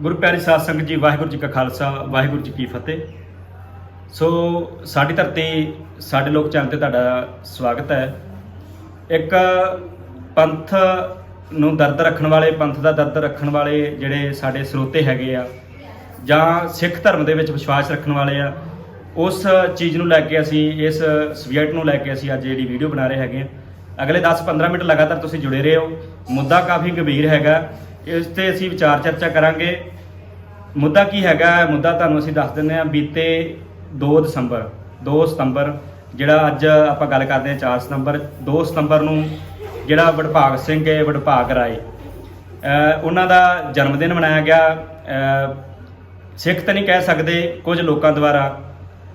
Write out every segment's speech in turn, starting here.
ਗੁਰੂ ਪਿਆਰੀ ਸਾਧ ਸੰਗਤ ਜੀ, ਵਾਹਿਗੁਰੂ ਜੀ ਕਾ ਖਾਲਸਾ, ਵਾਹਿਗੁਰੂ ਜੀ ਕੀ ਫਤਿਹ। ਸੋ ਸਾਡੀ ਧਰਤੀ, ਸਾਡੇ ਲੋਕ ਚੈਨਲ ਤੇ ਤੁਹਾਡਾ ਸਵਾਗਤ ਹੈ। ਇੱਕ ਪੰਥ ਨੂੰ ਦਰਦ ਰੱਖਣ ਵਾਲੇ, ਪੰਥ ਦਾ ਦਰਦ ਰੱਖਣ ਵਾਲੇ ਜਿਹੜੇ ਸਾਡੇ ਸਰੋਤੇ ਹੈਗੇ ਆ, ਜਾਂ ਸਿੱਖ ਧਰਮ ਦੇ ਵਿੱਚ ਵਿਸ਼ਵਾਸ ਰੱਖਣ ਵਾਲੇ ਆ, ਉਸ ਚੀਜ਼ ਨੂੰ ਲੈ ਕੇ ਅਸੀਂ, ਇਸ ਸਬਜੈਕਟ ਨੂੰ ਲੈ ਕੇ ਅਸੀਂ ਅੱਜ ਜਿਹੜੀ ਵੀਡੀਓ ਬਣਾ ਰਹੇ ਹੈਗੇ ਆ। ਅਗਲੇ 10-15 ਮਿੰਟ ਲਗਾਤਾਰ ਤੁਸੀਂ ਜੁੜੇ ਰਹੋ। ਮੁੱਦਾ ਕਾਫੀ ਗੰਭੀਰ ਹੈਗਾ। ਇਸ ਤੇ ਅਸੀਂ ਵਿਚਾਰ ਚਰਚਾ ਕਰਾਂਗੇ। ਮੁੱਦਾ ਕੀ ਹੈਗਾ? ਮੁੱਦਾ ਤੁਹਾਨੂੰ ਅਸੀਂ ਦੱਸ ਦਿੰਦੇ ਹਾਂ ਬੀਤੇ 2 ਦਸੰਬਰ 2 ਸਤੰਬਰ, ਜਿਹੜਾ ਅੱਜ ਆਪਾਂ ਗੱਲ ਕਰਦੇ ਹਾਂ 4 ਸਤੰਬਰ। 2 ਸਤੰਬਰ ਨੂੰ ਜਿਹੜਾ ਵਡਭਾਗ ਸਿੰਘ ਹੈ, ਵਡਭਾਗ ਰਾਏ ਉਹਨਾਂ ਦਾ ਜਨਮ ਦਿਨ ਮਨਾਇਆ ਗਿਆ। ਸਿੱਖ ਤਾਂ ਨਹੀਂ ਕਹਿ ਸਕਦੇ ਕੁਝ ਲੋਕਾਂ ਦੁਆਰਾ,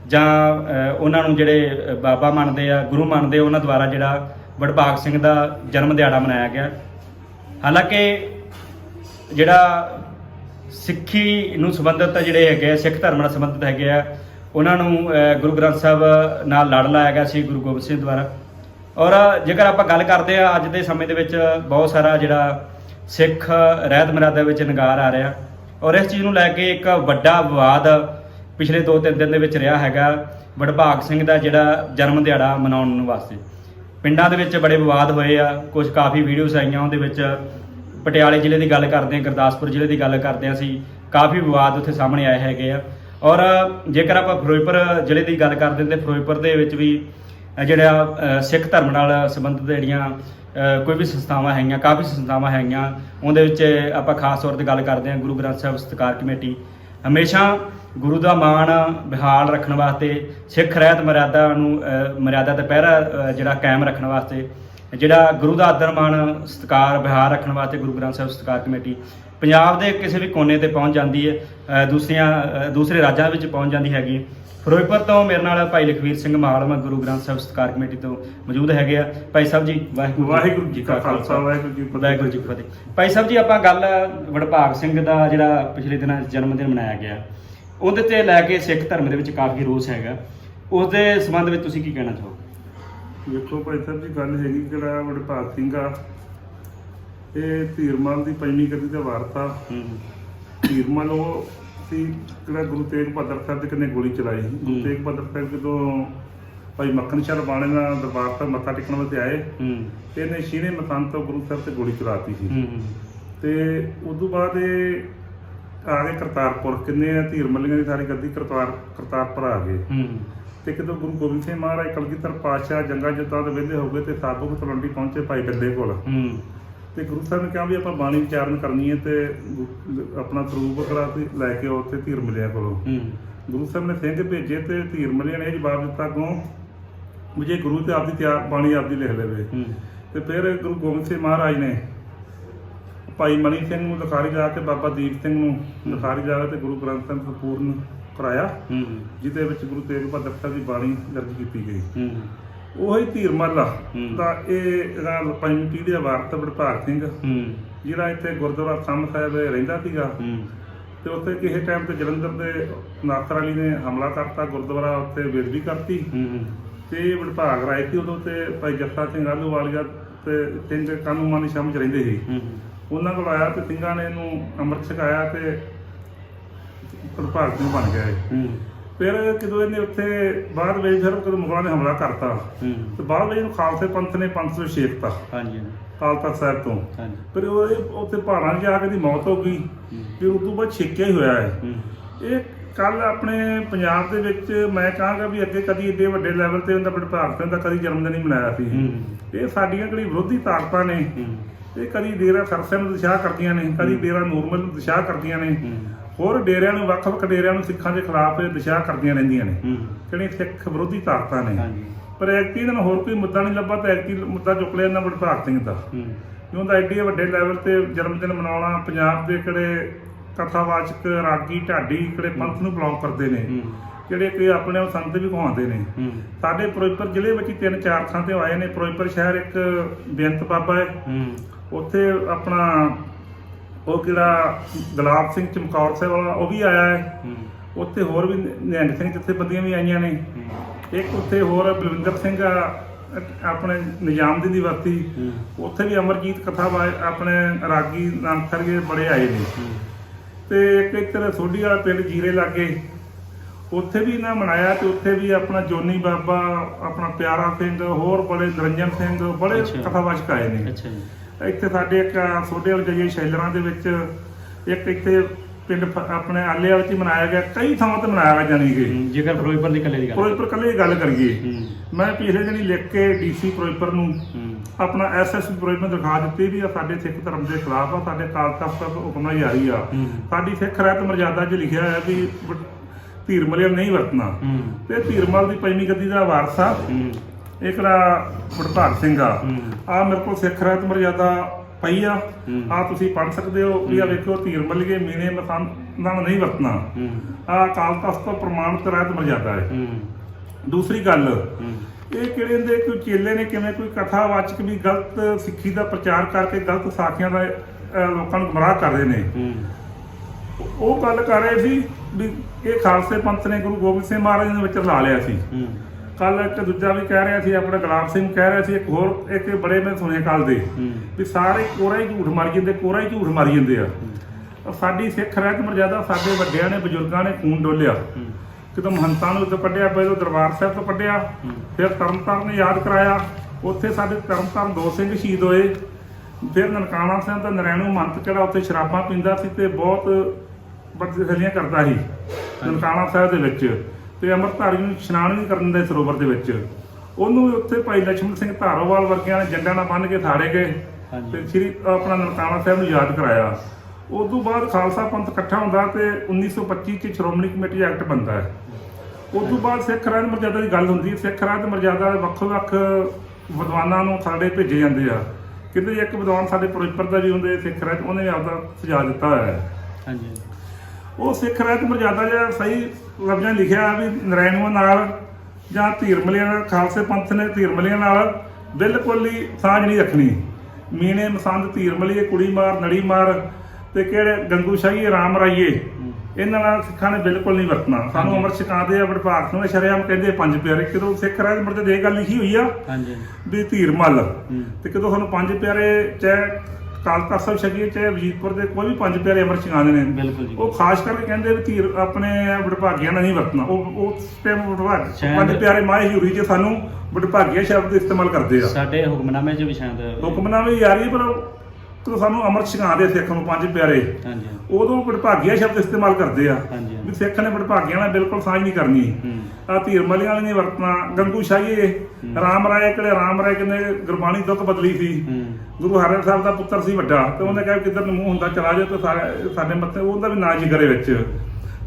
ਜਾਂ ਉਹਨਾਂ ਨੂੰ ਜਿਹੜੇ ਬਾਬਾ ਮੰਨਦੇ ਆ, ਗੁਰੂ ਮੰਨਦੇ ਉਹਨਾਂ ਦੁਆਰਾ ਜਿਹੜਾ ਵਡਭਾਗ ਸਿੰਘ ਦਾ ਜਨਮ ਦਿਹਾੜਾ ਮਨਾਇਆ ਗਿਆ। ਹਾਲਾਂਕਿ ਜਿਹੜਾ ਸਿੱਖੀ ਨੂੰ ਸੰਬੰਧਿਤ ਜਿਹੜੇ ਹੈਗੇ ਆ, ਸਿੱਖ ਧਰਮ ਨਾਲ ਸੰਬੰਧਿਤ ਹੈਗੇ ਆ ਉਹਨਾਂ ਨੂੰ ਗੁਰੂ ਗ੍ਰੰਥ ਸਾਹਿਬ ਨਾਲ ਲੜ ਲਾਇਆ ਗਿਆ ਸੀ ਗੁਰੂ ਗੋਬਿੰਦ ਸਿੰਘ ਦੁਆਰਾ। ਔਰ ਜੇਕਰ ਆਪਾਂ ਗੱਲ ਕਰਦੇ ਆ ਅੱਜ ਦੇ ਸਮੇਂ ਦੇ ਵਿੱਚ ਬਹੁਤ ਸਾਰਾ ਜਿਹੜਾ ਸਿੱਖ ਰਹਿਤ ਮਰਾਦਾ ਵਿੱਚ ਨਗਾਰ ਆ ਰਿਹਾ। ਔਰ ਇਸ ਚੀਜ਼ ਨੂੰ ਲੈ ਕੇ ਇੱਕ ਵੱਡਾ ਵਿਵਾਦ ਪਿਛਲੇ 2-3 ਦਿਨ ਦੇ ਵਿੱਚ ਰਿਹਾ ਹੈਗਾ ਵਡਭਾਗ ਸਿੰਘ ਦਾ ਜਿਹੜਾ ਜਨਮ ਦਿਹਾੜਾ ਮਨਾਉਣ ਵਾਸਤੇ। ਪਿੰਡਾਂ ਦੇ ਵਿੱਚ ਬੜੇ ਵਿਵਾਦ ਹੋਏ ਆ ਕੁਝ ਕਾਫੀ ਵੀਡੀਓਜ਼ ਆਈਆਂ ਉਹਦੇ ਵਿੱਚ ਪਟਿਆਲੇ ਜ਼ਿਲ੍ਹੇ ਦੀ ਗੱਲ ਕਰਦੇ ਹਾਂ, ਗੁਰਦਾਸਪੁਰ ਜ਼ਿਲ੍ਹੇ ਦੀ ਗੱਲ ਕਰਦੇ ਹਾਂ ਅਸੀਂ, ਕਾਫੀ ਵਿਵਾਦ ਉੱਥੇ ਸਾਹਮਣੇ ਆਏ ਹੈਗੇ ਆ। ਔਰ ਜੇਕਰ ਆਪਾਂ ਫਿਰੋਜ਼ਪੁਰ ਜ਼ਿਲ੍ਹੇ ਦੀ ਗੱਲ ਕਰਦੇ ਹਾਂ, ਤੇ ਫਿਰੋਜ਼ਪੁਰ ਦੇ ਵਿੱਚ ਵੀ ਜਿਹੜਾ ਸਿੱਖ ਧਰਮ ਨਾਲ ਸੰਬੰਧਿਤ ਜਿਹੜੀਆਂ ਕੋਈ ਵੀ ਸੰਸਥਾਵਾਂ ਹੈਗੀਆਂ, ਕਾਫੀ ਸੰਸਥਾਵਾਂ ਹੈਗੀਆਂ, ਉਹਦੇ ਵਿੱਚ ਆਪਾਂ ਖਾਸ ਤੌਰ ਤੇ ਗੱਲ ਕਰਦੇ ਹਾਂ, ਗੁਰੂ ਗ੍ਰੰਥ ਸਾਹਿਬ ਸਤਿਕਾਰ ਕਮੇਟੀ। ਹਮੇਸ਼ਾ ਗੁਰੂ ਦਾ ਮਾਣ ਬਿਹਾਲ ਰੱਖਣ ਵਾਸਤੇ, ਸਿੱਖ ਰਹਿਤ ਮਰਿਆਦਾ ਨੂੰ ਮਰਿਆਦਾ ਤੇ ਪਹਿਰਾ ਜਿਹੜਾ ਕਾਇਮ ਰੱਖਣ ਵਾਸਤੇ ਜਿਹੜਾ ਗੁਰੂ ਦਾ ਆਦਰ ਮਾਣ ਸਤਿਕਾਰ ਬਿਹਾਰ ਰੱਖਣ ਵਾਸਤੇ ਗੁਰੂ ਗ੍ਰੰਥ ਸਾਹਿਬ ਸਤਿਕਾਰ ਕਮੇਟੀ ਪੰਜਾਬ ਦੇ ਕਿਸੇ ਵੀ ਕੋਨੇ ਤੇ ਪਹੁੰਚ ਜਾਂਦੀ ਹੈ ਦੂਸਰੀਆਂ ਦੂਸਰੇ ਰਾਜਾਂ ਵਿੱਚ ਪਹੁੰਚ ਜਾਂਦੀ ਹੈਗੀ। ਫਿਰੋਜ਼ਪੁਰ ਤੋਂ ਮੇਰੇ ਨਾਲ ਭਾਈ ਲਖਵੀਰ ਸਿੰਘ ਮਾਲਮ ਗੁਰੂ ਗ੍ਰੰਥ ਸਾਹਿਬ ਸਤਿਕਾਰ ਕਮੇਟੀ ਤੋਂ ਮੌਜੂਦ ਹੈਗੇ ਆ। ਭਾਈ ਸਾਹਿਬ ਜੀ ਵਾਹਿਗੁਰੂ ਜੀ ਕਾ ਖਾਲਸਾ। ਵਾਹਿਗੁਰੂ ਜੀ ਕੀ ਫਤਿਹ। ਵਾਹਿਗੁਰੂ ਜੀ ਫਤਿਹ। ਭਾਈ ਸਾਹਿਬ ਜੀ ਆਪਾਂ ਗੱਲ ਵਡਭਾਗ ਸਿੰਘ ਦਾ ਜਿਹੜਾ ਪਿਛਲੇ ਦਿਨਾਂ ਜਨਮ ਦਿਨ ਮਨਾਇਆ ਗਿਆ ਉਹਦੇ ਤੇ ਲੈ ਕੇ ਸਿੱਖ ਧਰਮ ਦੇ ਵਿੱਚ ਕਾਫੀ ਰੋਸ ਹੈਗਾ। ਉਸ ਦੇ ਸੰਬੰਧ ਵਿੱਚ ਤੁਸੀਂ ਕੀ ਕਹਿਣਾ ਚਾਹੋਗੇ? ਵੇਖੋ ਭਾਈ ਸਾਹਿਬ ਜੀ ਗੱਲ ਹੈਗੀ ਜਿਹੜਾ ਵਡਭਾਗ ਸਿੰਘ ਆ। ਇਹ ਧੀਰਮਲ ਦੀ ਪੰਜਵੀਂ ਕਦੀ ਦਾ ਵਾਰਤਾ। ਧੀਰਮਲ ਉਹ ਸੀ ਜਿਹੜਾ ਗੁਰੂ ਤੇਗ ਬਹਾਦਰ ਸਾਹਿਬ ਦੇ ਕਿੰਨੇ ਗੋਲੀ ਚਲਾਈ ਸੀ। ਗੁਰੂ। ਤੇਗ ਬਹਾਦਰ ਸਾਹਿਬ ਜਦੋਂ ਭਾਈ ਮੱਖਣ ਸ਼ਾਹ ਬਾਣੇ ਨਾਲ ਦਰਬਾਰ ਤੋਂ ਮੱਥਾ ਟੇਕਣ ਵਾਸਤੇ ਆਏ ਇਹਨੇ ਸ਼ੀਨੇ ਮਤਾਨ ਤੋਂ ਗੁਰੂ ਸਾਹਿਬ ਤੇ ਗੋਲੀ ਚਲਾਤੀ ਸੀ। ਤੇ ਉਸ ਤੋਂ ਬਾਅਦ ਇਹ ਆ ਗਏ ਕਰਤਾਰਪੁਰ। ਕਿੰਨੇ ਆ ਧੀਰਮਲੀਆਂ ਦੀ ਸਾਰੀ ਗੱਦੀ ਕਰਤਾਰ ਕਰਤਾਰਪੁਰ ਆ ਗਏ। ਤੇ ਕਿਦੋਂ ਗੁਰੂ ਗੋਬਿੰਦ ਸਿੰਘ ਮਹਾਰਾਜ ਕਲਗੀਧਰ ਪਾਤਸ਼ਾਹ ਜੰਗਾ ਜੁੱਤਾਂ ਦੇ ਵਿਹਲੇ ਹੋ ਗਏ ਤੇ ਸਾਬੂ ਤਲਵੰਡੀ ਪਹੁੰਚੇ ਭਾਈ ਗੱਡੇ ਕੋਲ। ਹੂੰ। ਤੇ ਗੁਰੂ ਸਾਹਿਬ ਨੇ ਕਿਹਾ ਵੀ ਆਪਾਂ ਬਾਣੀ ਵਿਚਾਰਨ ਕਰਨੀ ਹੈ ਤੇ ਆਪਣਾ ਸਰੂਪ ਵਗੈਰਾ ਤੇ ਲੈ ਕੇ ਉੱਥੇ ਧੀਰ ਮਿਲਿਆ ਕੋਲੋਂ। ਹੂੰ। ਗੁਰੂ ਸਾਹਿਬ ਨੇ ਸਿੰਘ ਭੇਜੇ ਤੇ ਧੀਰ ਮਿਲਿਆ ਨੇ ਜਵਾਬ ਦਿੱਤਾ ਕੋ ਜੇ ਗੁਰੂ ਤੇ ਆਪਦੀ ਤਿਆਰ ਬਾਣੀ ਆਪਦੀ ਲਿਖ ਲਵੇ। ਹੂੰ। ਤੇ ਫਿਰ ਗੁਰੂ ਗੋਬਿੰਦ ਸਿੰਘ ਮਹਾਰਾਜ ਨੇ ਭਾਈ ਮਣੀ ਸਿੰਘ ਨੂੰ ਲਿਖਾਰੀ ਜਾ ਕੇ ਬਾਬਾ ਦੀਪ ਸਿੰਘ ਨੂੰ ਲਿਖਾਰੀ ਜਾ ਕੇ ਤੇ ਗੁਰੂ ਗ੍ਰੰਥ ਸਾਹਿਬ ਸੰਪੂਰਨ ਕਰਾਇਆ। ਹੂੰ ਜਿਹਦੇ ਵਿੱਚ ਗੁਰੂ ਤੇਗ ਬਹਾਦਰ ਸਾਹਿਬ ਦੀ ਬਾਣੀ ਦਰਜ ਕੀਤੀ ਗਈ। ਹੂੰ ਉਹੀ ਧੀਰਮੱਲ। ਦਾ ਇਹ ਪੰਜਵੀਂ ਪੀੜ੍ਹੀ ਦਾ ਵਾਰਤਾ ਵਡਭਾਗ ਸਿੰਘ। ਹੂੰ। ਜਿਹੜਾ ਇੱਥੇ ਗੁਰਦੁਆਰਾ ਸੰਮ ਸਾਹਿਬ ਰਹਿੰਦਾ ਸੀਗਾ। ਹੂੰ। ਤੇ ਉੱਥੇ ਕਿਸੇ ਟਾਈਮ ਤੇ ਜਲੰਧਰ ਦੇ ਨਾਸਰ ਅਲੀ ਨੇ ਹਮਲਾ ਕਰਤਾ। ਗੁਰਦੁਆਰਾ ਉੱਤੇ ਬੇਦਬੀ ਕਰਤੀ। ਹੂੰ ਤੇ ਵਡਭਾਗ ਰਾਏ ਸੀ। ਉਦੋਂ ਤੇ ਭਾਈ ਜੱਸਾ ਸਿੰਘ ਆਲੂਵਾਲੀਆ ਤੇ ਸਿੰਘ ਕਾਨੂੰਮਾਨੀ ਸ਼ਾਮ ਚ ਰਹਿੰਦੇ ਸੀ। ਹੂੰ। ਉਹਨਾਂ ਕੋਲ ਆਇਆ ਤੇ ਸਿੰਘਾਂ ਨੇ ਇਹਨੂੰ ਅੰਮ੍ਰਿਤ ਛਕਾਇਆ ਤੇ ਵਡਭਾਗ ਸਿੰਘ ਬਣ ਗਿਆ ਇਹ। ਹੂੰ। ਫਿਰ ਜਦੋਂ ਇਹਨੇ ਉੱਥੇ ਬਾਅਦ ਵਿੱਚ ਫਿਰ ਕਦੋਂ ਮੁਗਲਾਂ ਨੇ ਹਮਲਾ ਕਰਤਾ ਹੂੰ। ਤੇ ਬਾਅਦ ਵਿੱਚ ਇਹਨੂੰ ਖਾਲਸੇ ਪੰਥ ਨੇ ਪੰਥ ਤੋਂ ਛੇਕਤਾ। ਹਾਂਜੀ। ਅਕਾਲ ਤਖਤ ਸਾਹਿਬ ਤੋਂ। ਹਾਂਜੀ। ਫਿਰ ਉਹ ਇਹ ਉੱਥੇ ਪਹਾੜਾਂ 'ਚ ਜਾ ਕੇ ਦੀ ਮੌਤ ਹੋ ਗਈ। ਫਿਰ ਉਸ ਤੋਂ ਬਾਅਦ ਛੇਕਿਆ ਹੀ ਹੋਇਆ ਹੈ। ਇਹ ਕੱਲ ਆਪਣੇ ਪੰਜਾਬ ਦੇ ਵਿੱਚ ਮੈਂ ਕਹਾਂਗਾ ਵੀ ਅੱਗੇ ਕਦੀ ਏਡੇ ਵੱਡੇ ਲੈਵਲ ਤੇ ਉਹਦਾ ਭਾਰਤ ਸਿੰਘ ਦਾ ਕਦੀ ਜਨਮ ਦਿਨ ਨਹੀਂ ਮਨਾਇਆ ਸੀ। ਇਹ ਸਾਡੀਆਂ ਕਿਹੜੀ ਵਿਰੋਧੀ ਤਾਕਤਾਂ ਨੇ। ਇਹ ਕਦੀ ਡੇਰਾ ਸਰਸੇ ਨੂੰ ਦਿਸ਼ਾ ਕਰਦੀਆਂ ਨੇ ਕਦੀ ਡੇਰਾ ਨੂਰਮਲ ਨੂੰ ਦਿਸ਼ਾ ਕਰਦੀਆਂ ਨੇ। ਹੋਰ ਡੇਰਿਆਂ ਨੂੰ ਵੱਖ-ਵੱਖ ਡੇਰਿਆਂ ਨੂੰ ਸਿੱਖਾਂ ਦੇ ਖਿਲਾਫ ਦਿਸ਼ਾ ਕਰਦੀਆਂ ਰਹਿੰਦੀਆਂ ਨੇ। ਜਿਹੜੀਆਂ ਸਿੱਖ ਵਿਰੋਧੀ ਤਾਕਤਾਂ ਨੇ। ਪਰ ਐਕਟੀ ਨੂੰ ਹੋਰ ਕੋਈ ਮੁੱਦਾ ਨਹੀਂ ਲੱਭਾ ਤਾਂ ਐਕਟੀ ਮੁੱਦਾ ਚੁੱਕ ਲਿਆ ਇਹਨਾਂ ਵਡਭਾਗ ਸਿੰਘ ਦਾ। ਕਿਉਂ ਦਾ ਐਡੇ ਵੱਡੇ ਲੈਵਲ ਤੇ ਜਨਮ ਦਿਨ ਮਨਾਉਣਾ ਪੰਜਾਬ ਦੇ ਕਿਹੜੇ ਕਥਾਵਾਚਕ ਰਾਗੀ ਢਾਡੀ ਕਿਹੜੇ ਪੰਥ ਨੂੰ ਬਿਲੋਂਗ ਕਰਦੇ ਨੇ। ਜਿਹੜੇ ਕਿ ਆਪਣੇ ਆਪ ਸੰਤ ਵੀ ਕਹਾਉਂਦੇ ਨੇ। ਸਾਡੇ ਫਿਰੋਜ਼ਪੁਰ ਜ਼ਿਲ੍ਹੇ ਵਿੱਚ ਤਿੰਨ ਚਾਰ ਥਾਂ ਤੇ ਆਏ ਨੇ। ਫਿਰੋਜ਼ਪੁਰ ਸ਼ਹਿਰ ਇੱਕ ਬੇਅੰਤ ਬਾਬਾ ਹੂੰ। ਉੱਥੇ ਆਪਣਾ ਉਹ ਕਿਹੜਾ ਗੁਲਾਬ ਸਿੰਘ ਚਮਕੌਰ ਸਾਹਿਬ ਵਾਲਾ ਉਹ ਵੀ ਆਇਆ ਹੈ। ਉੱਥੇ ਹੋਰ ਵੀ ਨਿਹੰਗ ਸਿੰਘ ਜਥੇਬੰਦੀਆਂ ਵੀ ਆਈਆਂ ਨੇ। ਇੱਕ ਉੱਥੇ ਹੋਰ ਬਲਵਿੰਦਰ ਸਿੰਘ ਆਪਣੇ ਨਿਜ਼ਾਮਦੀ ਦੀ ਵਰਤੀ। ਉੱਥੇ ਵੀ ਅਮਰਜੀਤ ਕਥਾ ਆਪਣੇ ਰਾਗੀ ਨਾਨਕ ਸਰਗੇ ਬੜੇ ਆਏ ਨੇ। ਤੇ ਇੱਕ ਇੱਧਰ ਸੋਢੀ ਵਾਲਾ ਪਿੰਡ ਜੀਰੇ ਲਾਗੇ। ਉੱਥੇ ਵੀ ਇਹਨਾਂ ਮਨਾਇਆ ਤੇ ਉੱਥੇ ਵੀ ਆਪਣਾ ਜੋਨੀ ਬਾਬਾ ਆਪਣਾ ਪਿਆਰਾ ਸਿੰਘ ਹੋਰ ਬੜੇ ਨਿਰੰਜਨ ਸਿੰਘ ਬੜੇ। ਕਥਾਵਾਚਕ ਆਏ ਨੇ। ਅੱਛਾ ਜੀ। ਇੱਥੇ ਸਾਡੇ ਇੱਕ ਸੋਢੇ ਵਾਲੇ ਜਾਈਏ ਸ਼ੈਲਰਾਂ ਦੇ ਵਿੱਚ ਇੱਕ ਇੱਥੇ ਪਿੰਡ ਆਪਣੇ ਆਲੇ ਵਾਲੇ ਹੀ ਮਨਾਇਆ ਗਿਆ ਕਈ ਥਾਵਾਂ ਤੇ ਮਨਾਇਆ ਗਿਆ ਜਾਨੀ ਕਿ। ਜੇਕਰ ਫਿਰੋਜ਼ਪੁਰ ਦੀ ਕੱਲੇ ਦੀ ਗੱਲ ਫਿਰੋਜ਼ਪੁਰ ਕੱਲੇ ਗੱਲ ਕਰੀਏ ਮੈਂ ਪਿਛਲੇ ਦਿਨੀ ਲਿਖ ਕੇ ਡੀਸੀ ਫਿਰੋਜ਼ਪੁਰ ਨੂੰ ਆਪਣਾ ਐਸਐਸ ਫਿਰੋਜ਼ਪੁਰ ਨੂੰ ਦਿਖਾ ਦਿੱਤੀ ਵੀ ਆ ਸਾਡੇ ਸਿੱਖ ਧਰਮ ਦੇ ਖਿਲਾਫ ਆ ਸਾਡੇ ਕਾਲ ਤਖਤ ਦਾ ਹੁਕਮ ਜਾਰੀ ਆ। ਸਾਡੀ ਸਿੱਖ ਰਹਿਤ ਮਰਜ਼ਾਦਾ 'ਚ ਲਿਖਿਆ ਹੋਇਆ ਵੀ ਧੀਰਮਲ ਨਹੀਂ ਵਰਤਣਾ। ਤੇ ਧੀਰਮਲ ਦੀ ਪੰਜਵੀਂ ਗੱਦੀ ਦਾ ਵਾਰਸ ਇਹ ਕਿਹੜਾ ਵਡਭਾਗ ਸਿੰਘ ਆ। ਆ ਮੇਰੇ ਕੋਲ ਸਿੱਖ ਰਹਿਤ ਮਰਜ਼ਾਦਾ ਪਈ ਆ। ਆ ਤੁਸੀਂ ਪੜ੍ਹ ਸਕਦੇ ਹੋ। ਵੀ ਆ ਵੇਖੋ ਧੀਰਮਲੀਏ ਮੀਨੇ ਮਸੰਦ ਨਾਲ ਨਹੀਂ ਵਰਤਣਾ। ਆ ਕਾਲ ਤਖਤ ਤੋਂ ਪ੍ਰਮਾਣਿਤ ਰਹਿਤ ਮਰਜ਼ਾਦਾ ਹੈ। ਦੂਸਰੀ ਗੱਲ ਇਹ ਕਿਹੜੇ ਹੁੰਦੇ ਕੋਈ ਚੇਲੇ ਨੇ ਕਿਵੇਂ ਕੋਈ ਕਥਾਵਾਚਕ ਵੀ ਗਲਤ ਸਿੱਖੀ ਦਾ ਪ੍ਰਚਾਰ ਕਰਕੇ ਗਲਤ ਸਾਖੀਆਂ ਦਾ ਲੋਕਾਂ ਨੂੰ ਗੁੰਮਰਾਹ ਕਰਦੇ ਨੇ? ਉਹ ਗੱਲ ਕਰ ਰਹੇ ਸੀ ਵੀ ਇਹ ਖਾਲਸੇ ਪੰਥ ਨੇ ਗੁਰੂ ਗੋਬਿੰਦ ਸਿੰਘ ਮਹਾਰਾਜ ਦੇ ਵਿੱਚ ਲਾ ਲਿਆ ਸੀ। ਕੱਲ ਇੱਕ ਦੂਜਾ ਵੀ ਕਹਿ ਰਿਹਾ ਸੀ ਆਪਣਾ ਗੁਲਾਬ ਸਿੰਘ ਕਹਿ ਰਿਹਾ ਸੀ ਇੱਕ ਹੋਰ ਇੱਕ ਬੜੇ ਮੈਂ ਸੁਣੇ ਕੱਲ ਦੇ ਵੀ ਸਾਰੇ ਕੋਰਾ ਹੀ ਝੂਠ ਮਾਰੀ ਜਾਂਦੇ ਕੋਰਾ ਹੀ ਝੂਠ ਮਾਰੀ ਜਾਂਦੇ ਆ। ਸਾਡੀ ਸਿੱਖ ਰਹਿਤ ਮਰਜ਼ਾਦਾ ਸਾਡੇ ਵੱਡਿਆਂ ਨੇ ਬਜ਼ੁਰਗਾਂ ਨੇ ਖੂਨ ਡੋਲਿਆ। ਕਿਦੋਂ ਮਹੰਤਾਂ ਨੂੰ ਉੱਤੇ ਪਹਿਲਾਂ ਦਰਬਾਰ ਸਾਹਿਬ ਤੋਂ ਹਮ, ਫਿਰ ਤਰਨਤਾਰਨ ਨੇ ਯਾਦ ਕਰਾਇਆ ਉੱਥੇ ਸਾਡੇ ਤਰਨਤਾਰਨ ਦੋ ਸਿੰਘ ਸ਼ਹੀਦ ਹੋਏ। ਫਿਰ ਨਨਕਾਣਾ ਸਿੰਘ ਦਾ ਨਰੈਣੂ ਮੰਤ ਜਿਹੜਾ ਉੱਥੇ ਸ਼ਰਾਬਾਂ ਪੀਂਦਾ ਸੀ ਤੇ ਬਹੁਤ ਬਦਖਲੀਆਂ ਕਰਦਾ ਸੀ ਨਨਕਾਣਾ ਸਾਹਿਬ ਦੇ ਵਿੱਚ। ਤੇ ਅੰਮ੍ਰਿਤਧਾਰੀ ਨੂੰ ਇਸ਼ਨਾਨ ਵੀ ਕਰਨ ਦੇ ਸਰੋਵਰ ਦੇ ਵਿੱਚ। ਉਹਨੂੰ ਉੱਥੇ ਭਾਈ ਲక్ష్ਮਣ ਸਿੰਘ ਧਾਰੋਵਾਲ ਵਰਗਿਆਂ ਨੇ ਜੰਡਾਂ ਨਾਲ ਬੰਨ੍ਹ ਕੇ ਥਾੜੇ ਗਏ ਤੇ ਸ੍ਰੀ ਆਪਣਾ ਨਨਕਾਣਾ ਸਾਹਿਬ ਨੂੰ ਯਾਦ ਕਰਾਇਆ। ਉਸ ਤੋਂ ਬਾਅਦ ਖਾਲਸਾ ਪੰਥ ਇਕੱਠਾ ਹੁੰਦਾ ਤੇ 1925 ਚ ਸ਼੍ਰੋਮਣੀ ਕਮੇਟੀ ਐਕਟ ਬਣਦਾ ਹੈ। ਉਸ ਤੋਂ ਬਾਅਦ ਸਿੱਖ ਰਾਜ ਮਰਜ਼ਾਦਾ ਦੀ ਗੱਲ ਹੁੰਦੀ ਹੈ ਸਿੱਖ ਰਾਜ ਮਰਜ਼ਾਦਾ ਦੇ ਵੱਖ-ਵੱਖ ਵਿਦਵਾਨਾਂ ਨੂੰ ਸਾਡੇ ਭੇਜੇ ਜਾਂਦੇ ਆ। ਕਿਤੇ ਇੱਕ ਵਿਦਵਾਨ ਸਾਡੇ ਫਿਰੋਜ਼ਪੁਰ ਦਾ ਵੀ ਹੁੰਦੇ ਸਿੱਖ ਰਾਜ ਉਹਨੇ ਆਪਦਾ ਸੁਝਾਅ ਦਿੱਤਾ ਹੋਇਆ ਹੈ। ਹਾਂਜੀ। ਉਹ ਸਿੱਖ ਰਾਜ ਮਰਜ਼ਾਦਾ ਜਿਹੜਾ ਸਹੀ ਲਫ਼ਜ਼ਾਂ ਲਿਖਿਆ ਵੀ ਨਰੈਣੂਆਂ ਨਾਲ ਜਾਂ ਧੀਰਮਲੀਆਂ ਨਾਲ ਖਾਲਸੇ ਪੰਥ ਨੇ ਧੀਰਮਲੀਆਂ ਨਾਲ ਬਿਲਕੁਲ ਹੀ ਸਾਂਝ ਨਹੀਂ ਰੱਖਣੀ। ਮੀਨੇ ਮਸੰਦ ਧੀਰਮਲੀਏ ਕੁੜੀ ਮਾਰ ਨੜੀ ਮਾਰ ਤੇ ਕਿਹੜੇ ਗੰਗੂ ਸ਼ਾਹੀ ਰਾਮ ਰਾਈਏ ਇਹਨਾਂ ਨਾਲ ਸਿੱਖਾਂ ਨੇ ਬਿਲਕੁਲ ਨਹੀਂ ਵਰਤਣਾ। ਸਾਨੂੰ। ਅਮਰ ਛਕਾਉਂਦੇ ਆ ਵਡਭਾਗ ਸਿੰਘ ਸ਼ਰਿਆਮ ਕਹਿੰਦੇ ਪੰਜ ਪਿਆਰੇ ਕਿਦੋਂ ਸਿੱਖ ਰਾਜ ਮਰਜ਼ਾਦਾ ਇਹ ਗੱਲ ਲਿਖੀ ਹੋਈ ਆ ਹਾਂਜੀ। ਵੀ ਧੀਰਮਲ ਤੇ ਕਿਦੋਂ ਸਾਨੂੰ ਪੰਜ ਪਿਆਰੇ ਚਾਹੇ ਕਾਲਕਾ ਸਾਹਿਬ ਛਕੀਏ ਚਾਹੇ ਵਜੀਦਪੁਰ ਦੇ ਕੋਈ ਵੀ ਪੰਜ ਪਿਆਰੇ ਅਮਰ ਛਕਾਉਂਦੇ ਨੇ। ਬਿਲਕੁਲ ਜੀ। ਉਹ ਖਾਸ ਕਰਕੇ ਕਹਿੰਦੇ ਵੀ ਧੀਰ ਆਪਣੇ ਵਡਭਾਗੀਆਂ ਨਾਲ ਨਹੀਂ ਵਰਤਣਾ। ਉਹ ਉਸ ਟਾਈਮ ਵਡਭਾਗ ਸ਼ਾਇਦ- ਪੰਜ ਪਿਆਰੇ ਮਾਏ ਹਜ਼ੂਰੀ 'ਚ ਸਾਨੂੰ ਵਡਭਾਗੀਆ ਸ਼ਬਦ ਇਸਤੇਮਾਲ ਕਰਦੇ ਆ। ਸਾਡੇ ਹੁਕਮਨਾਮੇ 'ਚ ਵੀ ਸ਼ਾਇਦ ਹੁਕਮਨਾਮੇ ਯਾਰੀ ਪਰ ਜਦੋਂ ਸਾਨੂੰ ਅਮਰ ਛਕਾਉਂਦੇ ਸਿੱਖ ਨੂੰ ਪੰਜ ਪਿਆਰੇ ਹਾਂਜੀ ਉਦੋਂ ਵਡਭਾਗੀਆ ਸ਼ਬਦ ਇਸਤੇਮਾਲ ਕਰਦੇ ਆ। ਹਾਂਜੀ ਵੀ ਸਿੱਖ ਨੇ ਵਡਭਾਗੀਆਂ ਨਾਲ ਬਿਲਕੁਲ ਸਾਂਝ ਨਹੀਂ ਕਰਨੀ। ਆ ਧੀਰਮਲੀ ਵਾਲੀ ਨਹੀਂ ਵਰਤਣਾ ਗੰਗੂ ਸ਼ਾਹੀਏ ਰਾਮ ਰਾਏ ਕਿਹੜੇ ਰਾਮ ਰਾਏ ਕਿਨੇ ਗੁਰਬਾਣੀ ਦੁੱਖ ਬਦਲੀ ਸੀ। ਗੁਰੂ ਹਰਿ ਸਾਹਿਬ ਦਾ ਪੁੱਤਰ ਸੀ ਵੱਡਾ ਤੇ ਉਹਨੇ ਕਿਹਾ ਵੀ ਕਿੱਧਰ ਨੂੰ ਮੂੰਹ ਹੁੰਦਾ ਚਲਾ ਜਾਓ ਤੇ ਸਾਰੇ ਸਾਡੇ ਮੱਥੇ ਉਹਦਾ ਵੀ ਨਾਂ ਜ਼ਿਕਰ ਹੈ ਵਿੱਚ।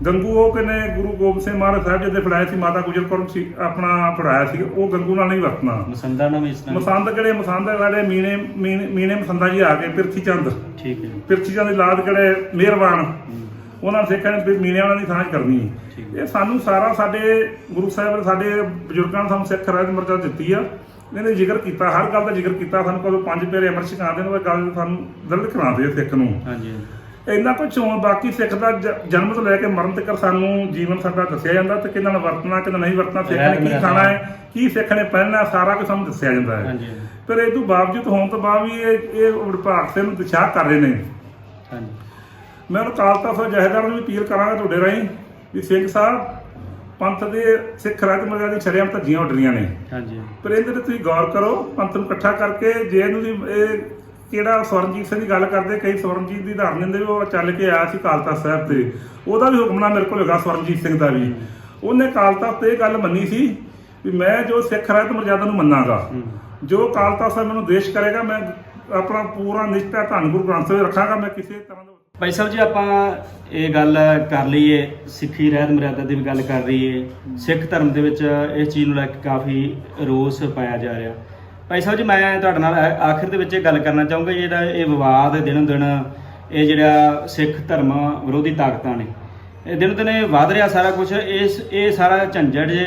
ਗੰਗੂ ਉਹ ਕਿਨੇ ਗੁਰੂ ਗੋਬਿੰਦ ਸਿੰਘ ਮਹਾਰਾਜ ਸਾਹਿਬ ਜੀ ਦੇ ਫੜਾਇਆ ਸੀ ਮਾਤਾ ਗੁਜਰ ਕੌਰ ਸੀ ਆਪਣਾ ਫੜਾਇਆ ਸੀ ਉਹ ਗੰਗੂ ਨਾਲ ਨਹੀਂ ਵਰਤਣਾ। ਮਸੰਦਾ ਇਸ ਤਰ੍ਹਾਂ ਮਸੰਦ ਕਿਹੜੇ? ਮਸੰਦ ਵਾਲੇ ਮੀਨੇ ਮੀਨੇ ਮਸੰਦਾ ਜੀ ਆ ਕੇ ਪਿਰਥੀ ਚੰਦ। ਠੀਕ ਹੈ। ਪਿਰਥੀ ਚੰਦ ਦੀ ਲਾਦ ਕਿਹੜੇ? ਮਿਹਰਬਾਨ। ਉਹਨਾਂ ਨੇ ਸਿੱਖਾਂ ਨੇ ਵੀ ਮੀਨੇ ਵਾਲਾ ਦੀ ਸਾਂਝ ਕਰਨੀ। ਇਹ ਸਾਨੂੰ ਸਾਰਾ ਸਾਡੇ ਗੁਰੂ ਸਾਹਿਬ ਨੇ ਸਾਡੇ ਬਜ਼ੁਰਗਾਂ ਨੇ ਸਾਨੂੰ ਸਿੱਖ ਰਾਜ ਮਰਜ਼ਾ ਦਿੱਤੀ ਆ। ਇਹਨੇ ਜ਼ਿਕਰ ਕੀਤਾ ਹਰ ਗੱਲ ਦਾ ਜ਼ਿਕਰ ਕੀਤਾ ਸਾਨੂੰ ਕਦੋਂ ਪੰਜ ਪਿਆਰੇ ਅਮਰ ਛਕਾਉਂਦੇ ਨੇ ਉਹ ਗੱਲ ਸਾਨੂੰ ਦਰਦ ਕਰਾਉਂਦੇ ਆ ਸਿੱਖ ਨੂੰ। ਹਾਂਜੀ। ਇੰਨਾ ਕੁਝ ਹੋਣ ਬਾਕੀ ਸਿੱਖ ਦਾ ਜ- ਜਨਮ ਤੋਂ ਲੈ ਕੇ ਮਰਨ ਤੱਕ ਸਾਨੂੰ ਜੀਵਨ ਸਾਡਾ ਦੱਸਿਆ ਜਾਂਦਾ ਤੇ ਕਿਹਨਾਂ ਨਾਲ ਵਰਤਣਾ ਕਿਹਨਾਂ ਨਹੀਂ ਵਰਤਣਾ ਸਿੱਖ ਨੇ ਕੀ ਖਾਣਾ ਹੈ ਕੀ ਸਿੱਖ ਨੇ ਪਹਿਨਣਾ ਸਾਰਾ ਕੁਝ ਸਾਨੂੰ ਦੱਸਿਆ ਜਾਂਦਾ ਹੈ। ਹਾਂਜੀ ਪਰ ਇਹ ਤੋਂ ਬਾਵਜੂਦ ਹੋਣ ਤੋਂ ਬਾਅਦ ਵੀ ਇਹ ਇਹ ਵਿਭਾਗ ਸੇ ਨੂੰ ਦਿਸ਼ਾ ਕਰ ਰਹੇ ਨੇ। ਹਾਂਜੀ। ਮੈਂ ਉਹਨੂੰ ਕਾਲ ਤਖਤ ਜਹੇਦਾਰ ਨੂੰ ਵੀ ਅਪੀਲ ਕਰਾਂਗਾ ਤੁਹਾਡੇ ਰਾਹੀਂ ਵੀ ਸਿੰਘ ਸਾਹਿਬ ਪੰਥ ਦੇ ਸਿੱਖ ਰਾਜ ਮਰਜ਼ਾ ਦੀ ਛੜਿਆਂ ਧੱਜੀਆਂ ਉੱਡ ਰਹੀਆਂ ਨੇ। ਹਾਂਜੀ। ਪਰ ਇਹਦੇ ਤੇ ਤੁਸੀਂ ਗੌਰ ਕਰੋ ਪੰਥ ਨੂੰ ਇਕੱਠਾ ਕਰਕੇ ਜੇ ਇਹਨੂੰ ਦੀ ਇਹ ਕਿਹੜਾ ਸਵਰਨਜੀਤ ਸਿੰਘ ਦੀ ਗੱਲ ਕਰਦੇ ਕਈ ਸਵਰਨਜੀਤ ਦੀ ਧਾਰਨ ਦਿੰਦੇ ਵੀ ਉਹ ਚੱਲ ਕੇ ਆਇਆ ਸੀ ਕਾਲ ਤਖਤ ਸਾਹਿਬ ਤੇ। ਉਹਦਾ ਵੀ ਹੁਕਮਨਾਮਾ ਮੇਰੇ ਕੋਲ ਹੈਗਾ ਸਵਰਨਜੀਤ ਸਿੰਘ ਦਾ ਵੀ। ਉਹਨੇ ਕਾਲ ਤਖਤ ਤੇ ਇਹ ਗੱਲ ਮੰਨੀ ਸੀ ਵੀ ਮੈਂ ਜੋ ਸਿੱਖ ਰਾਜ ਮਰਜ਼ਾਦਾ ਨੂੰ ਮੰਨਾਗਾ। ਜੋ ਕਾਲ ਤਖਤ ਸਾਹਿਬ ਮੈਨੂੰ ਦੇਸ਼ ਕਰੇਗਾ ਮੈਂ ਆਪਣਾ ਪੂਰਾ ਨਿਸ਼ਟਾ ਧੰਨ ਗੁਰੂ ਗ੍ਰੰਥ ਸਾਹਿਬ ਰੱਖਾਂਗਾ ਮੈਂ ਕਿਸੇ ਤਰ੍ਹਾਂ ਦਾ ਭਾਈ ਸਾਹਿਬ ਜੀ ਆਪਾਂ ਇਹ ਗੱਲ ਕਰ ਲਈਏ ਸਿੱਖੀ ਰਹਿਤ ਮਰਿਆਦਾ ਦੀ ਵੀ ਗੱਲ ਕਰ ਲਈਏ। ਸਿੱਖ ਧਰਮ ਦੇ ਵਿੱਚ ਇਸ ਚੀਜ਼ ਨੂੰ ਲੈ ਕੇ ਕਾਫੀ ਰੋਸ ਪਾਇਆ ਜਾ ਰਿਹਾ। ਭਾਈ ਸਾਹਿਬ ਜੀ ਮੈਂ ਤੁਹਾਡੇ ਨਾਲ ਆਖਿਰ ਦੇ ਵਿੱਚ ਇਹ ਗੱਲ ਕਰਨਾ ਚਾਹੂੰਗਾ ਜੀ ਇਹਦਾ ਇਹ ਵਿਵਾਦ ਦਿਨੋਂ ਦਿਨ ਇਹ ਜਿਹੜਾ ਸਿੱਖ ਧਰਮ ਵਿਰੋਧੀ ਤਾਕਤਾਂ ਨੇ ਇਹ ਦਿਨੋਂ ਦਿਨ ਇਹ ਵਧ ਰਿਹਾ ਸਾਰਾ ਕੁਝ ਇਸ ਇਹ ਸਾਰਾ ਝੰਜਟ ਜੇ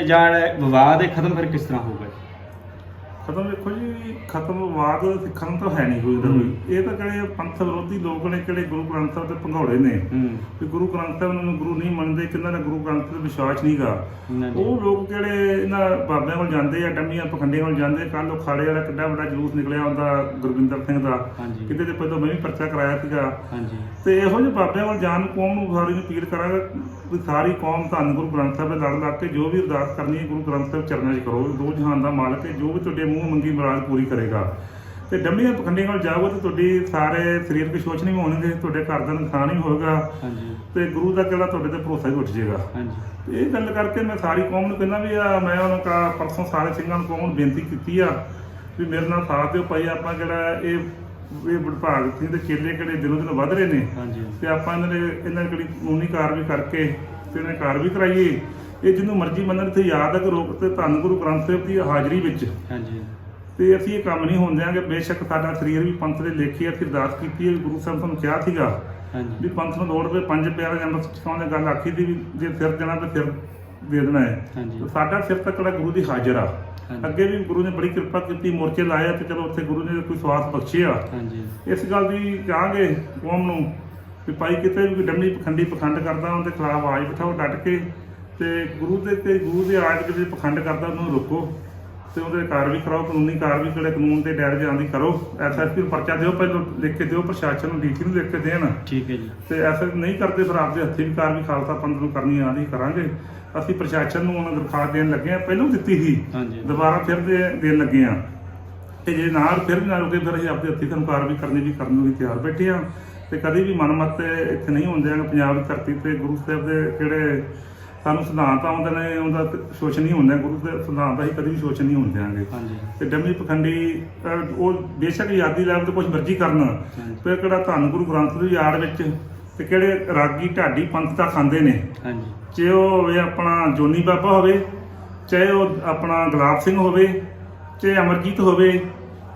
ਵਿਵਾਦ ਇਹ ਖਤਮ ਫਿਰ ਕਿਸ ਤਰ੍ਹਾਂ ਹੋਊਗਾ? ਖਤਮ ਵੇਖੋ ਜੀ ਖਤਮਵਾਦ ਸਿੱਖਣ ਤਾਂ ਹੈ ਨਹੀਂ ਕੋਈ ਕੋਈ। ਇਹ ਤਾਂ ਕਿਹੜੇ ਪੰਥ ਵਿਰੋਧੀ ਲੋਕ ਨੇ ਕਿਹੜੇ ਗੁਰੂ ਗ੍ਰੰਥ ਸਾਹਿਬ ਦੇ ਭੰਗੌੜੇ ਨੇ। ਵੀ ਗੁਰੂ ਗ੍ਰੰਥ ਸਾਹਿਬ ਨੂੰ ਗੁਰੂ ਨਹੀਂ ਮੰਨਦੇ ਕਿੰਨਾਂ ਦਾ ਗੁਰੂ ਗ੍ਰੰਥ ਤੇ ਵਿਸ਼ਵਾਸ ਨਹੀਂਗਾ। ਨਾ ਉਹ ਲੋਕ ਜਿਹੜੇ ਇਹਨਾਂ ਬਾਬਿਆਂ ਕੋਲ ਜਾਂਦੇ ਆ ਡੰਮੀਆਂ ਪਖੰਡੀਆਂ ਕੋਲ ਜਾਂਦੇ ਕੱਲ ਉਹ ਖਾੜੇ ਵਾਲਾ ਕਿੱਡਾ ਵੱਡਾ ਜਲੂਸ ਨਿਕਲਿਆ ਹੁੰਦਾ ਗੁਰਵਿੰਦਰ ਸਿੰਘ ਦਾ। ਹਾਂਜੀ। ਕਿਤੇ ਤੇ ਪਹਿਲਾਂ ਮੈਂ ਵੀ ਪਰਚਾ ਕਰਾਇਆ ਸੀਗਾ। ਹਾਂਜੀ। ਤੇ ਇਹੋ ਜਿਹੇ ਬਾਬਿਆਂ ਕੋਲ ਜਾਣ ਕੌਮ ਨੂੰ ਸਾਰੀ ਨੂੰ ਅਪੀਲ ਕਰਾਂਗਾ ਵੀ ਸਾਰੀ ਕੌਮ ਧੰਨ ਗੁਰੂ ਗ੍ਰੰਥ ਸਾਹਿਬ ਦੇ ਲੜ ਲੱਗ ਕੇ ਜੋ ਵੀ ਅਰਦਾਸ ਕਰਨੀ ਹੈ ਗੁਰੂ ਗ੍ਰੰਥ ਸਾਹਿਬ ਚਰਨਾਂ 'ਚ ਕਰੋ। ਦੋ ਜਹਾਨ ਦਾ ਮਾਲਕ ਹੈ ਜੋ ਵੀ ਤੁਹਾਡੇ ਮੂੰਹ ਮੰਗੀ ਮੁਰਾਦ ਪੂਰੀ ਕਰੇਗਾ। ਤੇ ਡੰਮੀਆਂ ਪਖੰਡੀਆਂ ਕੋਲ ਜਾਓਗੇ ਤੇ ਤੁਹਾਡੀ ਸਾਰੇ ਸਰੀਰਕ ਸ਼ੋਸ਼ਣ ਵੀ ਹੋਣਗੇ ਤੁਹਾਡੇ ਘਰ ਦਾ ਨੁਕਸਾਨ ਵੀ ਹੋਏਗਾ ਹਾਂਜੀ। ਤੇ ਗੁਰੂ ਦਾ ਕਿਹੜਾ ਤੁਹਾਡੇ ਤੇ ਭਰੋਸਾ ਹੀ ਉੱਠ ਜਾਏਗਾ ਹਾਂਜੀ। ਤੇ ਇਹ ਗੱਲ ਕਰਕੇ ਮੈਂ ਸਾਰੀ ਕੌਮ ਨੂੰ ਕਹਿੰਦਾ ਵੀ ਆ ਮੈਂ ਉਹਨਾਂ ਕਾ ਪਰਸੋਂ ਸਾਰੇ ਸਿੰਘਾਂ ਨੂੰ ਕੌਮ ਨੂੰ ਬੇਨਤੀ ਕੀਤੀ ਆ ਵੀ ਮੇਰੇ ਨਾਲ ਸਾਥ ਦਿਓ ਭਾਈ ਆਪਾਂ ਜਿਹੜਾ ਇਹ ਇਹ ਵਿਭਾਗ ਸਿੰਘ ਦੇ ਚੇਲੇ ਕਿਹੜੇ ਦਿਨੋਂ ਦਿਨ ਵੱਧ ਰਹੇ ਨੇ। ਹਾਂਜੀ। ਤੇ ਆਪਾਂ ਇਹਨਾਂ ਦੇ ਇਹਨਾਂ ਦੀ ਕਿਹੜੀ ਕਾਨੂੰਨੀ ਕਾਰਵਾਈ ਕਰਕੇ ਤੇ ਇਹਨਾਂ ਦੀ ਕਾਰਵਾਈ ਕਰਾਈਏ। ਇਹ ਜਿਹਨੂੰ ਮਰਜ਼ੀ ਮੰਨਣ ਤੇ ਯਾਦ ਹੈ ਕਿ ਰੋਕ ਤੇ ਧੰਨ ਗੁਰੂ ਗ੍ਰੰਥ ਸਾਹਿਬ ਦੀ ਹਾਜ਼ਰੀ ਵਿੱਚ ਹਾਂਜੀ। ਤੇ ਅਸੀਂ ਇਹ ਕੰਮ ਨਹੀਂ ਹੋਣ ਦਿਆਂਗੇ। ਬੇਸ਼ੱਕ ਸਾਡਾ ਸਰੀਰ ਵੀ ਪੰਥ ਦੇ ਲੇਖੇ ਅਸੀਂ ਅਰਦਾਸ ਕੀਤੀ ਹੈ ਵੀ ਗੁਰੂ ਸਾਹਿਬ ਤੁਹਾਨੂੰ ਕਿਹਾ ਸੀਗਾ ਹਾਂਜੀ। ਵੀ ਪੰਥ ਨੂੰ ਲੋੜ ਪਏ ਪੰਜ ਪਿਆਰੇ ਜਨਮ ਸਿਖਾਉਣ ਦੀ ਗੱਲ ਆਖੀ ਦੀ ਵੀ ਜੇ ਸਿਰ ਦੇਣਾ ਤੇ ਸਿਰ ਦੇ ਦੇਣਾ ਹੈ। ਸਾਡਾ ਸਿਰ ਤੱਕ ਜਿਹੜਾ ਗੁਰੂ ਦੀ ਹਾਜ਼ਰ ਆ। ਅੱਗੇ ਵੀ ਗੁਰੂ ਨੇ ਬੜੀ ਕਿਰਪਾ ਕੀਤੀ ਮੋਰਚੇ ਲਾਇਆ ਤੇ ਚਲੋ ਉੱਥੇ ਗੁਰੂ ਨੇ ਕੋਈ ਸਵਾਸ ਬਖਸ਼ਿਆ ਹਾਂਜੀ। ਇਸ ਗੱਲ ਦੀ ਕਹਾਂਗੇ ਕੌਮ ਨੂੰ ਵੀ ਭਾਈ ਕਿਤੇ ਵੀ ਡੰਮੀ ਪਖੰਡੀ ਪਖੰਡ ਕਰਦਾ ਉਹਦੇ ਖਿਲਾਫ ਆਵਾਜ਼ ਬਿਠਾਓ ਡਟ ਕੇ ਤੇ ਗੁਰੂ ਦੇ ਤੇ ਗੁਰੂ ਦੇ ਆਜ ਦੇ ਪਖੰਡ ਕਰਦਾ ਉਹਨੂੰ ਰੋਕੋ। ਤੇ ਉਹਦੇ ਕਾਰਵਾਈ ਕਰਾਓ ਕਾਨੂੰਨੀ ਕਾਰਵਾਈ ਕਿਹੜੇ ਕਾਨੂੰਨ ਦੇ ਦਾਇਰੇ ਆਉਂਦੀ ਕਰੋ ਐਸਐਸਪੀ ਨੂੰ ਪਰਚਾ ਦਿਓ ਪਹਿਲਾਂ ਲਿਖ ਕੇ ਦਿਓ ਪ੍ਰਸ਼ਾਸਨ ਨੂੰ ਡੀਸੀ ਨੂੰ ਲਿਖ ਕੇ ਦੇਣ। ਠੀਕ ਹੈ ਜੀ। ਤੇ ਐਸਾ ਨਹੀਂ ਕਰਦੇ ਫਿਰ ਆਪਦੇ ਹੱਥੀਂ ਵੀ ਕਾਰਵਾਈ ਖਾਲਸਾ ਪੰਥ ਨੂੰ ਕਰਨੀ ਆਂਦੀ ਕਰਾਂਗੇ। ਅਸੀਂ ਪ੍ਰਸ਼ਾਸਨ ਨੂੰ ਉਹਨਾਂ ਦਰਖਾਸਤ ਦੇਣ ਲੱਗੇ ਆ ਪਹਿਲਾਂ ਦਿੱਤੀ ਸੀ। ਹਾਂਜੀ। ਦੁਬਾਰਾ ਫਿਰ ਦੇ ਦੇਣ ਲੱਗੇ ਆ ਤੇ ਜੇ ਨਾਲ ਫਿਰ ਵੀ ਨਾ ਰੁਕੇ ਫਿਰ ਅਸੀਂ ਆਪਦੇ ਹੱਥੀਂ ਤੁਹਾਨੂੰ ਕਾਰਵਾਈ ਕਰਨੀ ਵੀ ਕਰਨ ਨੂੰ ਵੀ ਤਿਆਰ ਬੈਠੇ ਆ ਤੇ ਕਦੀ ਵੀ ਮਨਮਤ ਇੱਥੇ ਨਹੀਂ ਹੁੰਦੇ ਆ ਪੰਜਾਬ ਦੀ ਧਰਤੀ ਤੇ ਗੁਰੂ ਸਾਹਿਬ ਦੇ ਜਿਹੜੇ ਸਾਨੂੰ ਸਿਧਾਂਤ ਆਉਂਦੇ ਨੇ ਉਹਦਾ ਸ਼ੋਸ਼ਣ ਨਹੀਂ ਹੁੰਦਾ ਗੁਰੂ ਦੇ ਸਿਧਾਂਤ ਦਾ ਹੀ ਕਦੀ ਵੀ ਸ਼ੋਸ਼ਣ ਨਹੀਂ ਹੁੰਦੇ ਆਂਗੇ ਹਾਂਜੀ। ਤੇ ਡੰਮੀ ਪਖੰਡੀ ਅਹ, ਉਹ ਬੇਸ਼ੱਕ ਯਾਦੀ ਲੈਵਲ ਤੇ ਕੁਝ ਮਰਜ਼ੀ ਕਰਨ ਹਾਂਜੀ। ਕਿਹੜਾ ਧੰਨ ਗੁਰੂ ਗ੍ਰੰਥ ਦੀ ਯਾਦ ਵਿੱਚ ਤੇ ਕਿਹੜੇ ਰਾਗੀ ਢਾਡੀ ਪੰਥ ਦਾ ਖਾਂਦੇ ਨੇ। ਹਾਂਜੀ। ਚਾਹੇ ਉਹ ਹੋਵੇ ਆਪਣਾ ਜੋਨੀ ਬਾਬਾ ਹੋਵੇ ਚਾਹੇ ਉਹ ਆਪਣਾ ਗੁਲਾਬ ਸਿੰਘ ਹੋਵੇ ਚਾਹੇ ਅਮਰਜੀਤ ਹੋਵੇ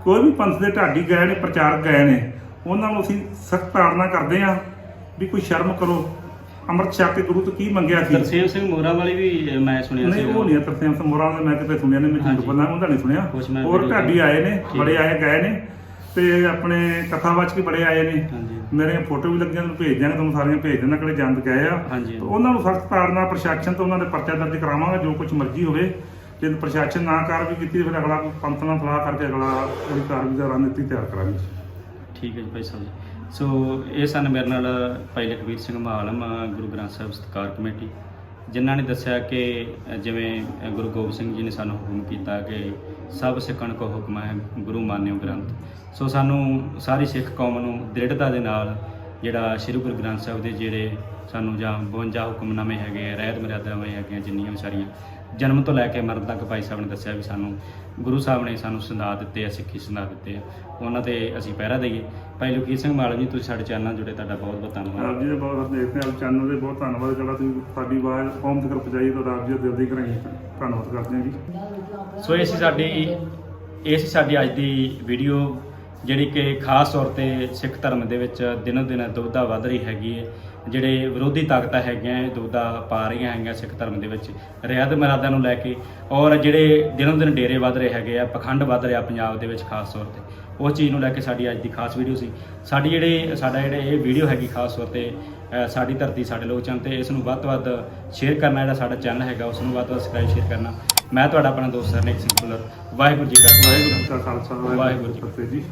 ਕੋਈ ਵੀ ਪੰਥ ਦੇ ਢਾਡੀ ਗਏ ਨੇ ਪ੍ਰਚਾਰਕ ਗਏ ਨੇ ਉਹਨਾਂ ਨੂੰ ਅਸੀਂ ਸਖਤ ਤਾੜਨਾ ਕਰਦੇ ਆ ਵੀ ਕੋਈ ਸ਼ਰਮ ਕਰੋ। ਅੰਮ੍ਰਿਤ ਛਕ ਕੇ ਗੁਰੂ ਤੋਂ ਕੀ ਮੰਗਿਆ ਸੀ? ਤਰਸੇਮ ਸਿੰਘ ਮੋਰਾ ਵਾਲੀ ਵੀ ਮੈਂ ਸੁਣਿਆ ਸੀ ਨਹੀਂ ਉਹ ਨਹੀਂ ਤਰਸੇਮ ਸਮੋਰਾ ਨੇ ਮੈਂ ਕਿਤੇ ਸੁਣਿਆ ਨਹੀਂ ਮੈਂ ਝੂਠ। ਬੋਲਾਂ ਉਹਦਾ ਨਹੀਂ ਸੁਣਿਆ। ਕੁਛ ਮੈਂ ਹੋਰ ਢਾਡੀ ਆਏ ਨੇ ਬੜੇ। ਆਏ ਗਏ ਨੇ ਤੇ ਆਪਣੇ ਕਥਾਵਾਚਕ ਵੀ ਬੜੇ ਆਏ ਨੇ। ਹਾਂਜੀ। ਮੇਰੇ ਫੋਟੋ ਵੀ ਲੱਗੀਆਂ ਤੁਹਾਨੂੰ ਭੇਜ ਦਿਆਂਗੇ ਤੁਹਾਨੂੰ ਸਾਰੀਆਂ ਭੇਜ ਦੇਣਾ ਕਿਹੜੇ ਜੰਦ ਗਏ ਆ। ਹਾਂਜੀ। ਤੇ ਉਹਨਾਂ ਨੂੰ ਸਖਤ ਤਾੜਨਾ ਪ੍ਰਸ਼ਾਸਨ ਤੋਂ ਉਹਨਾਂ ਦੇ ਪਰਚਾ ਦਰਜ ਕਰਾਵਾਂਗੇ ਜੋ ਕੁਝ ਮਰਜ਼ੀ ਹੋਵੇ। ਜੇ ਪ੍ਰਸ਼ਾਸਨ ਨਾ ਕਾਰਵਾਈ ਕੀਤੀ ਤਾਂ ਫਿਰ ਅਗਲਾ ਪੰਥ ਨਾਲ ਸਲਾਹ ਕਰਕੇ ਅਗਲਾ ਉਹਦੀ ਕਾਰਵਾਈ ਦਾ ਰਣਨੀਤੀ ਤਿਆਰ ਕਰਾਂਗੇ। ਠੀਕ ਹੈ ਜੀ ਭਾਈ ਸਾਹਿਬ ਜੀ। ਸੋ ਇਹ ਸਨ ਮੇਰੇ ਨਾਲ ਭਾਈ ਲਖਵੀਰ ਸਿੰਘ ਮਹਾਲਮ ਗੁਰੂ ਗ੍ਰੰਥ ਸਾਹਿਬ ਸਤਿਕਾਰ ਕਮੇਟੀ ਜਿਨ੍ਹਾਂ ਨੇ ਦੱਸਿਆ ਕਿ ਜਿਵੇਂ ਗੁਰੂ ਗੋਬਿੰਦ ਸਿੰਘ ਜੀ ਨੇ ਸਾਨੂੰ ਹੁਕਮ ਕੀਤਾ ਕਿ ਸਭ ਸਿੱਖਣ ਕੋ ਹੁਕਮ ਹੈ ਗੁਰੂ ਮਾਨਿਓ ਗ੍ਰੰਥ। ਸੋ ਸਾਨੂੰ ਸਾਰੀ ਸਿੱਖ ਕੌਮ ਨੂੰ ਦ੍ਰਿੜਤਾ ਦੇ ਨਾਲ ਜਿਹੜਾ ਸ੍ਰੀ ਗੁਰੂ ਗ੍ਰੰਥ ਸਾਹਿਬ ਦੇ ਜਿਹੜੇ ਸਾਨੂੰ ਜਾਂ 52 ਹੁਕਮਨਾਮੇ ਹੈਗੇ ਆ, ਰਹਿਤ ਮਰਿਆਦਾਵਾਂ ਹੈਗੀਆਂ ਜਿੰਨੀਆਂ ਵੀ ਸਾਰੀਆਂ ਜਨਮ ਤੋਂ ਲੈ ਕੇ ਮਰਨ ਤੱਕ ਭਾਈ ਸਾਹਿਬ ਨੇ ਦੱਸਿਆ ਵੀ ਸਾਨੂੰ ਗੁਰੂ ਸਾਹਿਬ ਨੇ ਸਾਨੂੰ ਸੰਦਾ ਦਿੱਤੇ ਆ ਸਿੱਖੀ ਸੰਦਾ ਦਿੱਤੇ ਆ। ਉਹਨਾਂ ਤੇ ਅਸੀਂ ਪਹਿਰਾ ਦਈਏ। ਭਾਈ ਲੁਕੀਰ ਸਿੰਘ ਮਾਲਮ ਜੀ ਤੁਸੀਂ ਸਾਡੇ ਚੈਨਲ ਨਾਲ ਜੁੜੇ ਤੁਹਾਡਾ ਬਹੁਤ ਬਹੁਤ ਧੰਨਵਾਦ। ਆਪ ਜੀ ਦੇ ਬਹੁਤ ਦੇਖਦੇ ਹਾਂ ਚੈਨਲ ਦੇ ਬਹੁਤ ਧੰਨਵਾਦ। ਜਿਹੜਾ ਤੁਸੀਂ ਸਾਡੀ ਆਵਾਜ਼ ਕੌਮ ਤੱਕ ਪਹੁੰਚਾਈ ਤਾਂ ਆਪ ਜੀ ਦਾ ਦਿਲ ਦੀ ਕਰਾਈ ਧੰਨਵਾਦ ਕਰਦੇ ਹਾਂ ਜੀ। ਸੋ ਇਹ ਸੀ ਸਾਡੀ ਇਹ ਸੀ ਸਾਡੀ ਅੱਜ ਦੀ ਵੀਡੀਓ ਜਿਹੜੀ ਕਿ ਖਾਸ ਤੌਰ ਤੇ ਸਿੱਖ ਧਰਮ ਦੇ ਵਿੱਚ ਦਿਨੋ ਦਿਨ ਦੁਬਦਾ ਵੱਧ ਰਹੀ ਹੈਗੀ ਹੈ। ਜਿਹੜੇ ਵਿਰੋਧੀ ਤਾਕਤਾਂ ਹੈਗੀਆਂ, ਇਹ ਦੁਬਦਾ ਪਾ ਰਹੀਆਂ ਹੈਗੀਆਂ ਸਿੱਖ ਧਰਮ ਦੇ ਵਿੱਚ। ਰਿਆਦ ਮਰਾਦਾ ਨੂੰ ਲੈ ਕੇ ਔਰ ਜਿਹੜੇ ਦਿਨੋ ਦਿਨ ਡੇਰੇ ਵੱਧ ਰਹੇ ਹੈਗੇ ਆ, ਪਖੰਡ ਵੱਧ ਰਿਹਾ ਪੰਜਾਬ ਦੇ ਵਿੱਚ ਖਾਸ ਤੌਰ ਤੇ। ਉਸ ਚੀਜ਼ ਨੂੰ ਲੈ ਕੇ ਸਾਡੀ ਅੱਜ ਦੀ ਖਾਸ ਵੀਡੀਓ ਸੀ। ਸਾਡੀ ਜਿਹੜੇ, ਸਾਡਾ ਜਿਹੜੇ ਇਹ ਵੀਡੀਓ ਹੈਗੀ ਖਾਸ ਤੌਰ ਤੇ ਸਾਡੀ ਧਰਤੀ, ਸਾਡੇ ਲੋਕ ਚੰਨ ਤੇ, ਇਸ ਨੂੰ ਵੱਧ ਤੋਂ ਵੱਧ ਸ਼ੇਅਰ ਕਰਨਾ ਜਿਹੜਾ ਸਾਡਾ ਚੈਨਲ ਹੈਗਾ, ਉਸ ਨੂੰ ਵੱਧ ਤੋਂ ਵੱਧ ਸਬਸਕ੍ਰਾਈਬ ਸ਼ੇਅਰ ਕਰਨਾ। ਮੈਂ ਤੁਹਾਡਾ ਆਪਣਾ ਦੋਸਤ ਸਰਨੇਕ ਸਿੰਘ ਭੁੱਲਰ। ਵਾਹਿਗੁਰੂ ਜੀ ਕਾ ਵਾਹਿਗੁਰੂ ਜੀ ਖਾਲਸਾ ਕਾ ਖਾਲਸਾ, ਵਾਹਿਗੁਰੂ ਜੀ ਕੀ ਫਤਿਹ ਜੀ।